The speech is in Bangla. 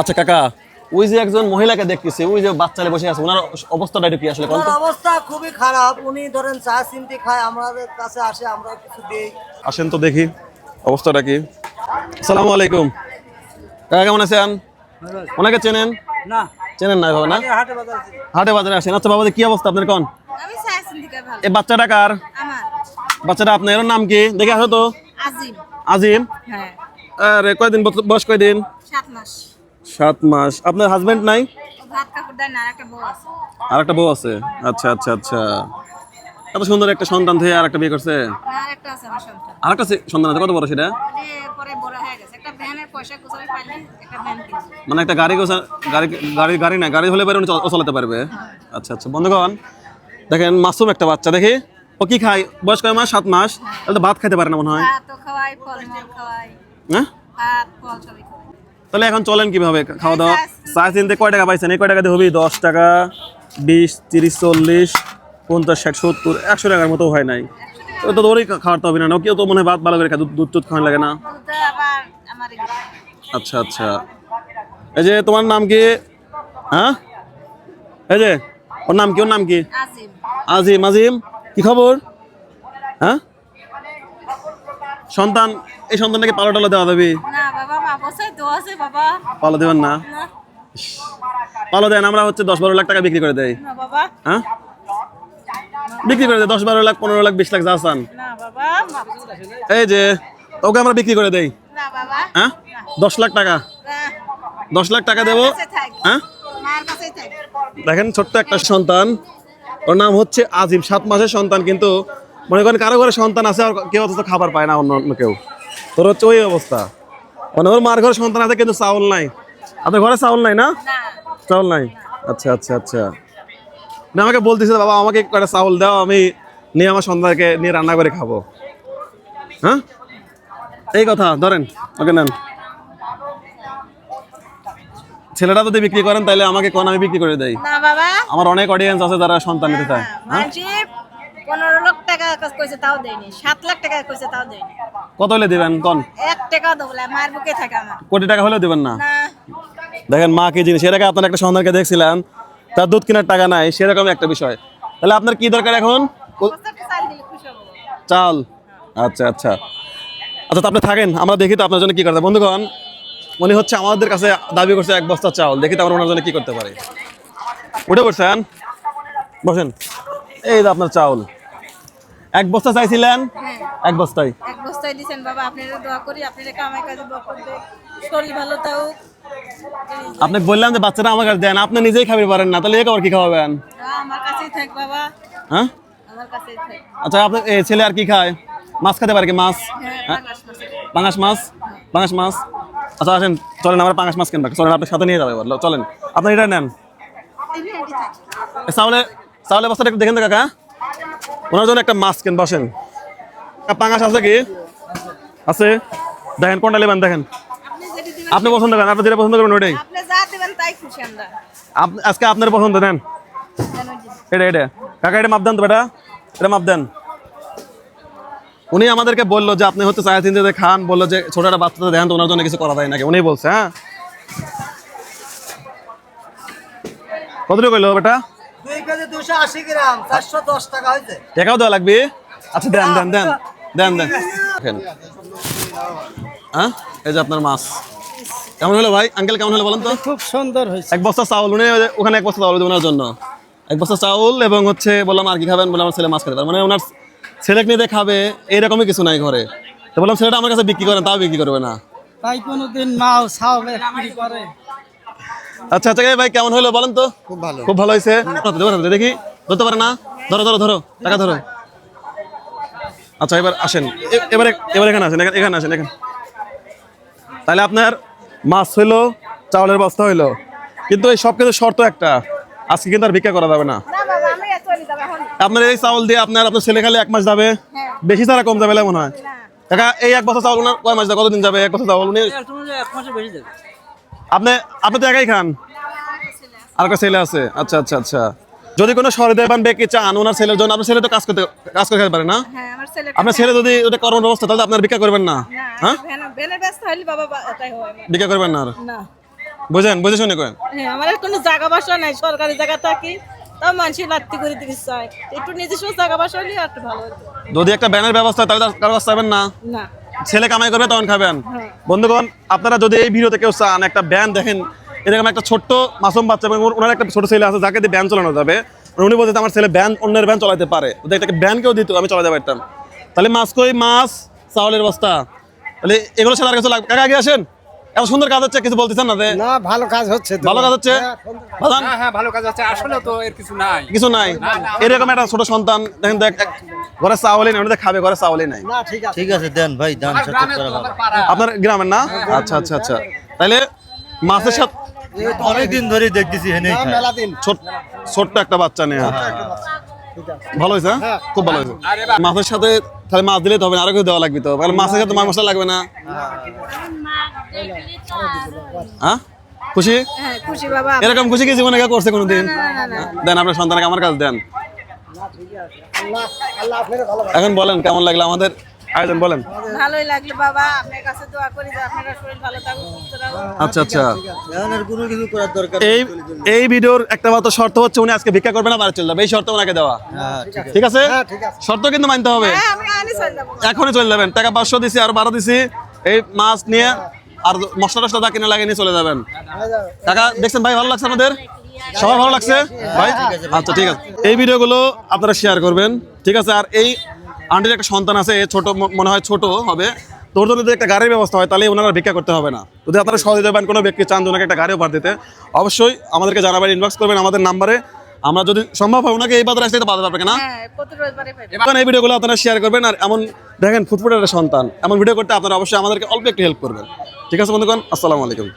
আচ্ছা কাকা ওই যে একজন মহিলাকে দেখতেছি ওই যে বাচ্চালে বসে আছে ওনার অবস্থাটা একটু কি আসলে কোন অবস্থা খুবই খারাপ। উনি ধরেন চা চিনতে খায় আমাদের কাছে আসে আমরা কিছু দিই। আসেন তো দেখি অবস্থাটা কি? আসসালামু আলাইকুম। কাকা কেমন আছেন? ওনাকে চেনেন? না। চেনেন না বাবা না? হাটে বাজার হাটে বাজারে আসেন। আচ্ছা বাবা কি অবস্থা আপনার কোন? আমি চাইছি দিকে ভালো। এই বাচ্চাটা কার? আমার। বাচ্চাটা আপনার এর নাম কি? দেখে আসো তো। আজিম। আজিম? হ্যাঁ। আরে কয়দিন বয়স কয়দিন? সাত মাস। সাত মাস। আপনার হাজবেন্ড নাই? আর একটা বউ আছে। আচ্ছা আচ্ছা আচ্ছা। এত সুন্দর একটা সন্তান থেকে আর একটা বিয়ে করছে? আর একটা আছে সন্তান। আছে কত বড় সেটা? মানে একটা গাড়ি গাড়ি গাড়ি গাড়ি না গাড়ি হলে পারে চালাতে পারবে। আচ্ছা আচ্ছা বন্ধুগণ দেখেন মাসুম একটা বাচ্চা দেখি। ও কি খায়? বয়স কয় মাস? সাত মাস। তাহলে তো ভাত খাইতে পারে না মনে হয়। হ্যাঁ? তাহলে এখন চলেন কীভাবে? খাওয়া দাওয়া চা চিনতে কয় টাকা পাইছেন? এই কয় টাকা দিয়ে হবি? দশ টাকা বিশ তিরিশ চল্লিশ পঞ্চাশ ষাট সত্তর একশো টাকার মতো হয় নাই। তো ধরেই খাওয়াতে হবে না? কেউ তো মনে হয় ভাত ভালো করে খায় দুধ দুধ টুধ খাওয়ানো লাগে না? আচ্ছা আচ্ছা। এই যে তোমার নাম কি? হ্যাঁ? এই যে ওর নাম কি? ওর নাম কি? আজিম। আজিম আজিম। কি খবর? হ্যাঁ? সন্তান এই সন্তানটাকে পালো টালো দেওয়া দেবে পালো দেবেন না? পালো দেন আমরা হচ্ছে দশ বারো লাখ টাকা বিক্রি করে দেয় হ্যাঁ? বিক্রি করে দেয় দশ বারো লাখ পনেরো লাখ বিশ লাখ যা চান। এই যে ওকে আমরা বিক্রি করে দেই। হ্যাঁ? দশ লাখ টাকা। দশ লাখ টাকা দেবো। হ্যাঁ? দেখেন ছোট্ট একটা সন্তান। ওর নাম হচ্ছে আজিম সাত মাসের সন্তান কিন্তু মনে করেন কারও ঘরে সন্তান আছে আর কেউ অথচ খাবার পায় না অন্য অন্য কেউ। তোর হচ্ছে ওই অবস্থা। মানে ওর মার ঘরে সন্তান আছে কিন্তু চাউল নাই। আপনার ঘরে চাউল নাই না? চাউল নাই? আচ্ছা আচ্ছা আচ্ছা। না আমাকে বলতেছে বাবা আমাকে কটা চাউল দাও আমি নিয়ে আমার সন্তানকে নিয়ে রান্না করে খাব। হ্যাঁ? এই কথা ধরেন ওকে নেন। ছেলেটা যদি বিক্রি করেন তাহলে আমাকে কোন আমি বিক্রি করে দেই? বাবা। আমার অনেক অডিয়েন্স আছে যারা সন্তান নিতে চায়। হ্যাঁ? টাকা কইছে তাও দেয়নি। সাত লাখ টাকা কইছে তাও দেয়নি। কত হলে দিবেন কোন? এক টাকাও দেবো না, মায়ের বুকে থাকে আমার। কোটি টাকা হলেও দিবেন না? দেখেন মা কি জিনিস এর আগে আপনার একটা সন্তানকে দেখছিলাম তার দুধ কেনার টাকা নাই সেরকম একটা বিষয়। তাহলে আপনার কি দরকার এখন? চাল চাল? আচ্ছা আচ্ছা। আচ্ছা আপনি থাকেন আমরা দেখি তো আপনার জন্য কি করতে। বন্ধুগণ উনি হচ্ছে আমাদের কাছে দাবি করছে এক বস্তা চাউল দেখি তো আমরা ওনার জন্য কি করতে পারি। উঠে পড়ছেন বসেন। এই আপনার চাউল। এক বস্তা চাইছিলেন? হ্যাঁ। এক বস্তায় এক বস্তায় দিছেন বাবা আপনারা দোয়া করি আপনারা কামাই কাজে দোয়া করবে শরীর ভালো থাকুক। আপনি বললাম যে বাচ্চারা আমার কাছে দেন আপনি নিজেই খাবে পারেন না তাহলে এ খাবার কি খাওয়াবেন? আমার কাছেই থাক বাবা। হ্যাঁ? আমার কাছেই থাক। আচ্ছা আপনি এ ছেলে আর কি খায়? মাছ খেতে পারে কি মাছ? হ্যাঁ পাঁচ পাঙাশ মাছ পাঙাশ মাছ? আচ্ছা আসেন চলেন আমরা পাঙাশ মাছ কিনবা। চলেন আপনার সাথে নিয়ে যাবে এবার চলেন। আপনি এটা নেন। চাউলে চাউলে বস্তাটা একটু দেখেন তো কাকা। ওনার জন্য একটা মাছ কেন বসেন পাঙাশ আছে কি? আছে? দেখেন কোনটা নেবেন দেখেন। আপনি পছন্দ করেন আপনি যেটা পছন্দ করবেন ওটাই আপনি যা দিবেন তাই খুশি আমরা। আজকে আপনার পছন্দ দেন। এটা এটা। কাকা এটা মাপ দেন তো বেটা। এটা মাপ দেন। উনি আমাদেরকে বলল যে আপনি হচ্ছে চায়া চিনতে খান বলল যে ছোট একটা বাচ্চাদের দেখেন তো ওনার জন্য কিছু করা যায় নাকি? উনি বলছে হ্যাঁ? কতটুকু কইলো বেটা? কেজি দুশো আশি গ্রাম চারশো দশ টাকা হয়েছে। টাকাও দেওয়া লাগবে? আচ্ছা দেন দেন দেন দেন দেন। হ্যাঁ? এই যে আপনার মাছ। কেমন হলো ভাই? আঙ্কেল কেমন হলো বলেন তো? খুব সুন্দর হয়েছে। এক বস্তা চাউল উনি ওখানে এক বস্তা চাউল দেবেন ওনার জন্য। এক বস্তা চাউল এবং হচ্ছে বললাম আর কি খাবেন? বললাম আমার ছেলে মাছ খেতে মানে ওনার ছেলেকে নিয়ে খাবে এরকমই কিছু নাই ঘরে। তো বললাম ছেলেটা আমার কাছে বিক্রি করেন তাও বিক্রি করবে না। তাই কোনোদিন মাও ছাও বিক্রি করে। আচ্ছা আচ্ছা ভাই কেমন হলো বলেন তো? খুব ভালো। খুব ভালো হয়েছে? দেখি। ধরতে পারে না? ধরো ধরো ধরো টাকা ধরো। আচ্ছা এবার আসেন। এবার এবার এখানে আসেন এখানে- আসেন এখানে তাহলে আপনার মাছ হইল চাউলের বস্তা হইল। কিন্তু এই সব কিছু শর্ত একটা। আজকে কিন্তু আর ভিক্ষা করা যাবে না। আপনার এই চাউল দিয়ে আপনার আপনার ছেলে খালি এক মাস যাবে। হ্যাঁ। বেশি ছাড়া কম যাবে মনে হয়। কাকা এই এক বছর চাউল ওনার কয় মাস যাবে? কতদিন যাবে এক বছর চাউল উনি? আপনি আপনি তো একাই খান? আর একটা ছেলে আছে। আচ্ছা আচ্ছা আচ্ছা। যদি কোনো সহৃদয়বান ব্যক্তি চান ওনার ছেলের জন্য আপনার ছেলে তো কাজ করতে কাজ করে খেতে পারে না? হ্যাঁ আমার ছেলে আপনার ছেলে যদি ওটা কর্ম ব্যবস্থা তাহলে আপনার ভিক্ষা করবেন না। হ্যাঁ? হয়। ভিক্ষা করবেন না আর? না। বুঝেন বুঝে শুনে করেন। হ্যাঁ আমার কোনো জায়গা বাসা নাই সরকারি জায়গা থাকি তাও মানুষের লাত্তি করে দিতে চায় একটু নিজস্ব জায়গা বাসা হলে একটু ভালো হতো যদি একটা ব্যানের ব্যবস্থা তাহলে কারও কাছে চাইবেন না? না। ছেলে কামাই করবে, তখন খাবেন। বন্ধুগণ, আপনারা যদি এই ভিডিওতে কেউ চান, একটা ব্যান দেখেন, এরকম একটা ছোট্ট মাসুম বাচ্চা এবং ওনার একটা ছোট ছেলে আছে, যাকে দিয়ে ব্যান চালানো যাবে উনি বলতে আমার ছেলে ব্যান, অন্যের ব্যান চালাতে পারে। ওদের একটা ব্যান কেউ দিত, আমি চালাতে পারতাম। তাহলে মাছ কই? মাছ, চাউলের বস্তা। তাহলে এগুলো ছাড়া আর কিছু লাগবে। কাকা, আগে আসেন। এত সুন্দর কাজ হচ্ছে কিছু বলতেছেন না যে? না ভালো কাজ হচ্ছে ভালো কাজ হচ্ছে? হ্যাঁ হ্যাঁ ভালো কাজ আছে আসলে তো এর কিছু নাই। কিছু নাই? এরকম একটা ছোট সন্তান দেখেন দেখ ঘরে চাউলই নাই খাবে ঘরে চাউলই নাই। না ঠিক আছে। ঠিক আছে দেন ভাই দান তো আপনার গ্রামের না? আচ্ছা আচ্ছা আচ্ছা। তাহলে মাছের সাথে অনেকদিন ধরে দেখতেছি হেনেই খায় মেলা দিন। ছোট ছোট্ট একটা বাচ্চা নিয়ে। ভালো হয়েছে হ্যাঁ? খুব ভালো হয়েছে। মাছের সাথে তাহলে মাছ দিলে তো হবে না আরও কিছু দেওয়া লাগবে তো। মাছের সাথে মাছ মশলা লাগবে না। হ্যাঁ? খুশি? হ্যাঁ খুশি বাবা এরকম খুশি কি জীবনে করছে কোনোদিন? দেন আপনার সন্তানকে আমার কাছে দেন। আল্লাহ আল্লাহ আপনার ভালো এখন বলেন কেমন লাগল আমাদের? আয়োজন বলেন। ভালোই লাগল বাবা আপনার কাছে দোয়া করি যে আপনারা শরীর ভালো থাকুক সুস্থ থাকুক। আচ্ছা আচ্ছা। এখন আর কোনো কিছু করার দরকার এই এই ভিডিওর একটা মাত্র শর্ত হচ্ছে উনি আজকে ভিক্ষা করবে না বাড়ি চলে যাবে। এই শর্ত ওনাকে দেওয়া। হ্যাঁ ঠিক আছে। ঠিক আছে? হ্যাঁ, ঠিক আছে। শর্ত কিন্তু মানতে হবে। হ্যাঁ আমি আনি চলে যাব। এখনই চলে যাবেন। টাকা পাঁচশো দিছি আর বারো দিছি। এই মাছ নিয়ে আর মশলা টসলা দা কিনে লাগিয়ে নিয়ে চলে যাবেন। কাকা দেখছেন ভাই ভালো লাগছে আমাদের? সবার ভালো লাগছে? ভাই? আচ্ছা ঠিক আছে। এই ভিডিওগুলো আপনারা শেয়ার করবেন ঠিক আছে? আর এই আন্টির একটা সন্তান আছে ছোট মনে হয় ছোট হবে। তোর জন্য যদি একটা গাড়ির ব্যবস্থা হয় তাহলে ওনারা ভিক্ষা করতে হবে না। যদি আপনারা সহজে দেবেন কোনো ব্যক্তি চান ওনাকে একটা গাড়ি উপহার দিতে অবশ্যই আমাদেরকে জানাবেন ইনবক্স করবেন আমাদের নাম্বারে। আমরা যদি সম্ভব হয় ওনাকে এই বাজারে আসলে তো বাধা পারবে না। হ্যাঁ এখন এই ভিডিওগুলো আপনারা শেয়ার করবেন আর এমন দেখেন ফুটফুটের সন্তান। এমন ভিডিও করতে আপনারা অবশ্যই আমাদেরকে অল্প একটু হেল্প করবেন। ঠিক আছে বন্ধুগণ আসসালামু আলাইকুম।